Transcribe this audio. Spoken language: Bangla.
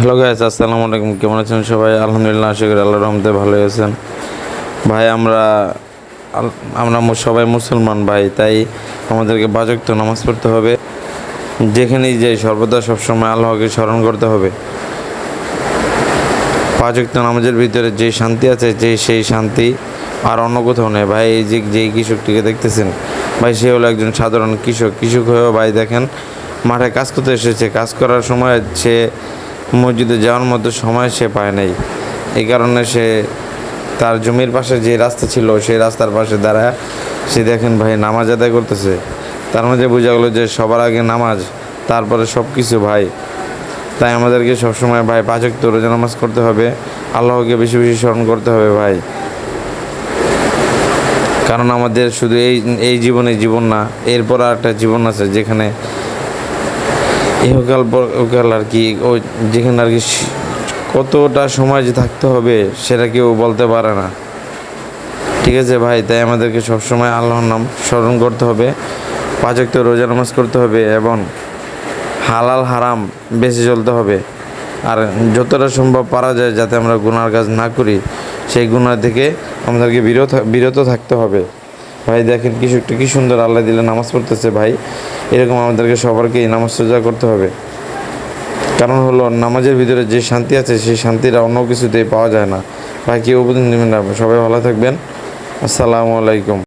হ্যালো গাইস আসসালামু আলাইকুম। কেমন আছেন সবাই? আলহামদুলিল্লাহ, আশা করি আল্লাহ রহমতে ভালো আছেন। ভাই, আমরা আমরা সবাই মুসলমান ভাই, তাই আমাদেরকে বাজক্ত নামাজ পড়তে হবে। যেখানেই যাই, সর্বদা সবসময় আল্লাহকে স্মরণ করতে হবে। পাঁচক্ত নামাজের ভিতরে যে শান্তি আছে, যে সেই শান্তি আর অন্য কোথাও নেই। ভাই, এই যে যেই কৃষকটিকে দেখতেছেন, ভাই, সে হলো একজন সাধারণ কৃষক। কৃষক হয়েও ভাই দেখেন, মাঠে কাজ করতে এসেছে। কাজ করার সময় সে মসজিদে যাওয়ার মতো সময় সে পায় নাই। এই কারণে সে তার জমির পাশে যে রাস্তা ছিল, সেই রাস্তার পাশে দাঁড়ায় সে দেখেন ভাই নামাজ আদায় করতেছে। তার মধ্যে বোঝা গেলো যে সবার আগে নামাজ, তারপরে সব কিছু ভাই। তাই আমাদেরকে সবসময় ভাই পাঁচক তো রোজা নামাজ করতে হবে, আল্লাহকে বেশি বেশি স্মরণ করতে হবে ভাই। কারণ আমাদের শুধু এই এই জীবনে জীবন না, এরপর আর একটা জীবন আছে যেখানে ইহকাল পরকাল আর কি ও যেখানে আর কি কতটা সময় যে থাকতে হবে সেটা কেউ বলতে পারে না। ঠিক আছে ভাই, তাই আমাদেরকে সবসময় আল্লাহর নাম স্মরণ করতে হবে। পাঁচক তো রোজা নামাজ করতে হবে এবং হালাল হারাম বেশি চলতে হবে। আর যতটা সম্ভব পারা যায় যাতে আমরা গুনার কাজ না করি, সেই গুনার থেকে আমাদেরকে বিরত বিরত থাকতে হবে। ভাই, দেখেন কিছু একটা কি সুন্দর আল্লাহ দিলে নামাজ পড়তেছে ভাই। এরকম আমাদেরকে সবারকেই নামাজ সোজা করতে হবে। কারণ হলো, নামাজের ভিতরে যে শান্তি আছে, সেই শান্তিটা অন্য কিছুতেই পাওয়া যায় না। ভাই, কেউ উপদিন নেবেন না। সবাই ভালো থাকবেন। আসসালামু আলাইকুম।